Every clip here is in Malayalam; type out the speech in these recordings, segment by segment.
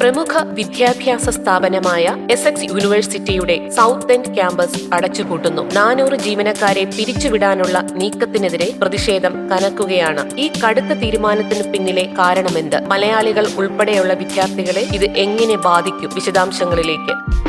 പ്രമുഖ വിദ്യാഭ്യാസ സ്ഥാപനമായ എസ് എക്സ് യൂണിവേഴ്സിറ്റിയുടെ സൗത്ത് എൻഡ് ക്യാമ്പസ് അടച്ചുപൂട്ടുന്നു. നാനൂറ് ജീവനക്കാരെ പിരിച്ചുവിടാനുള്ള നീക്കത്തിനെതിരെ പ്രതിഷേധം കനക്കുകയാണ്. ഈ കടുത്ത തീരുമാനത്തിന് പിന്നിലെ കാരണമെന്ത്? മലയാളികൾ ഉൾപ്പെടെയുള്ള വിദ്യാർത്ഥികളെ ഇത് എങ്ങനെ ബാധിക്കും? വിശദാംശങ്ങളിലേക്ക്.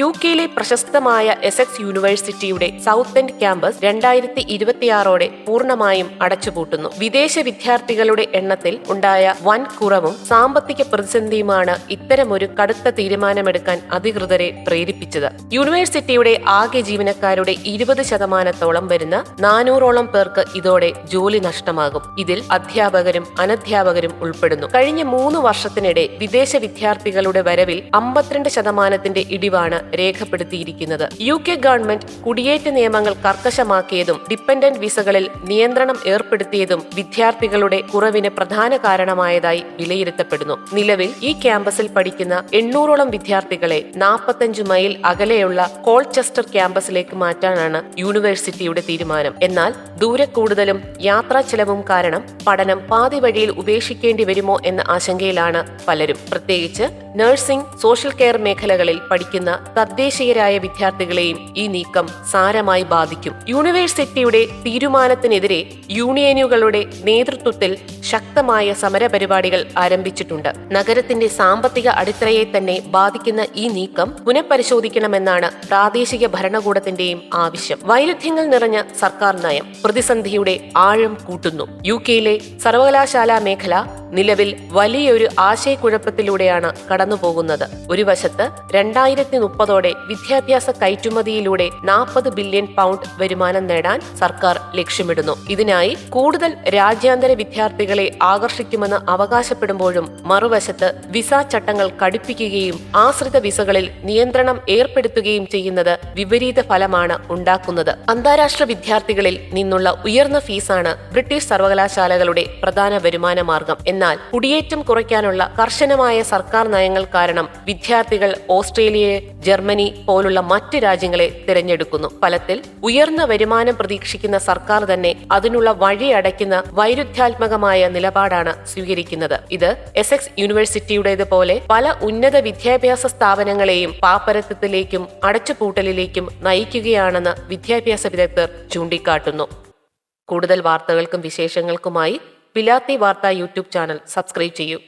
യു കെയിലെ പ്രശസ്തമായ എസ് എക്സ് യൂണിവേഴ്സിറ്റിയുടെ സൗത്ത് എൻഡ് ക്യാമ്പസ് രണ്ടായിരത്തി ഇരുപത്തിയാറോടെ പൂർണമായും അടച്ചുപൂട്ടുന്നു. വിദേശ വിദ്യാർത്ഥികളുടെ എണ്ണത്തിൽ ഉണ്ടായ വൻ കുറവും സാമ്പത്തിക പ്രതിസന്ധിയുമാണ് ഇത്തരമൊരു കടുത്ത തീരുമാനമെടുക്കാൻ അധികൃതരെ പ്രേരിപ്പിച്ചത്. യൂണിവേഴ്സിറ്റിയുടെ ആകെ ജീവനക്കാരുടെ ഇരുപത് ശതമാനത്തോളം വരുന്ന നാനൂറോളം പേർക്ക് ഇതോടെ ജോലി നഷ്ടമാകും. ഇതിൽ അധ്യാപകരും അനധ്യാപകരും ഉൾപ്പെടുന്നു. കഴിഞ്ഞ മൂന്ന് വർഷത്തിനിടെ വിദേശ വിദ്യാർത്ഥികളുടെ വരവിൽ അമ്പത്തിരണ്ട് ശതമാനത്തിന്റെ ഇടിവാണ് രേഖപ്പെടുത്തിയിരിക്കുന്നത്. യു കെ ഗവൺമെന്റ് കുടിയേറ്റ നിയമങ്ങൾ കർക്കശമാക്കിയതും ഡിപ്പെൻഡന്റ് വിസകളിൽ നിയന്ത്രണം ഏർപ്പെടുത്തിയതും വിദ്യാർത്ഥികളുടെ കുറവിന് പ്രധാന കാരണമായതായി വിലയിരുത്തപ്പെടുന്നു. നിലവിൽ ഈ ക്യാമ്പസിൽ പഠിക്കുന്ന എണ്ണൂറോളം വിദ്യാർത്ഥികളെ നാൽപ്പത്തഞ്ച് മൈൽ അകലെയുള്ള കോൾചെസ്റ്റർ ക്യാമ്പസിലേക്ക് മാറ്റാനാണ് യൂണിവേഴ്സിറ്റിയുടെ തീരുമാനം. എന്നാൽ ദൂരെ കൂടുതലും യാത്രാ ചെലവും കാരണം പഠനം പാതി വഴിയിൽ ഉപേക്ഷിക്കേണ്ടി വരുമോ എന്ന ആശങ്കയിലാണ് പലരും. പ്രത്യേകിച്ച് നഴ്സിംഗ് സോഷ്യൽ കെയർ മേഖലകളിൽ പഠിക്കുന്ന തദ്ദേശീയരായ വിദ്യാർത്ഥികളെയും ഈ നീക്കം സാരമായി ബാധിക്കും. യൂണിവേഴ്സിറ്റിയുടെ തീരുമാനത്തിനെതിരെ യൂണിയനുകളുടെ നേതൃത്വത്തിൽ ശക്തമായ സമരപരിപാടികൾ ആരംഭിച്ചിട്ടുണ്ട്. നഗരത്തിന്റെ സാമ്പത്തിക അടിത്തറയെ തന്നെ ബാധിക്കുന്ന ഈ നീക്കം പുനഃപരിശോധിക്കണമെന്നാണ് പ്രാദേശിക ഭരണകൂടത്തിന്റെയും ആവശ്യം. വൈരുദ്ധ്യങ്ങൾ നിറഞ്ഞ സർക്കാർ നയം പ്രതിസന്ധിയുടെ ആഴം കൂട്ടുന്നു. യു കെയിലെ സർവകലാശാല മേഖല നിലവിൽ വലിയൊരു ആശയക്കുഴപ്പത്തിലൂടെയാണ് കടന്നുപോകുന്നത്. ഒരു വശത്ത് രണ്ടായിരത്തി മുപ്പതോടെ വിദ്യാഭ്യാസ കയറ്റുമതിയിലൂടെ നാൽപ്പത് ബില്യൺ പൗണ്ട് വരുമാനം നേടാൻ സർക്കാർ ലക്ഷ്യമിടുന്നു. ഇതിനായി കൂടുതൽ രാജ്യാന്തര വിദ്യാർത്ഥികളെ ആകർഷിക്കുമെന്ന് അവകാശപ്പെടുമ്പോഴും മറുവശത്ത് വിസ ചട്ടങ്ങൾ കടുപ്പിക്കുകയും ആശ്രിത വിസകളിൽ നിയന്ത്രണം ഏർപ്പെടുത്തുകയും ചെയ്യുന്നത് വിപരീത ഫലമാണ് ഉണ്ടാക്കുന്നത്. അന്താരാഷ്ട്ര വിദ്യാർത്ഥികളിൽ നിന്നുള്ള ഉയർന്ന ഫീസാണ് ബ്രിട്ടീഷ് സർവകലാശാലകളുടെ പ്രധാന വരുമാന മാർഗം എന്നാൽ കുടിയേറ്റം കുറയ്ക്കാനുള്ള കർശനമായ സർക്കാർ നയങ്ങൾ കാരണം വിദ്യാർത്ഥികൾ ഓസ്ട്രേലിയയെ ജർമ്മനി പോലുള്ള മറ്റ് രാജ്യങ്ങളെ തിരഞ്ഞെടുക്കുന്നു. ഫലത്തിൽ ഉയർന്ന വരുമാനം പ്രതീക്ഷിക്കുന്ന സർക്കാർ തന്നെ അതിനുള്ള വഴി അടയ്ക്കുന്ന വൈരുദ്ധ്യാത്മകമായ നിലപാടാണ് സ്വീകരിക്കുന്നത്. ഇത് എസ് എക്സ് യൂണിവേഴ്സിറ്റിയുടേതുപോലെ പല ഉന്നത വിദ്യാഭ്യാസ സ്ഥാപനങ്ങളെയും പാപ്പരത്വത്തിലേക്കും അടച്ചുപൂട്ടലിലേക്കും നയിക്കുകയാണെന്ന് വിദ്യാഭ്യാസ വിദഗ്ധർ ചൂണ്ടിക്കാട്ടുന്നു. കൂടുതൽ വാർത്തകൾക്കും വിശേഷങ്ങൾക്കുമായി പിലാത്തി വാർത്ത യൂട്യൂബ് ചാനൽ സബ്സ്ക്രൈബ് ചെയ്യൂ.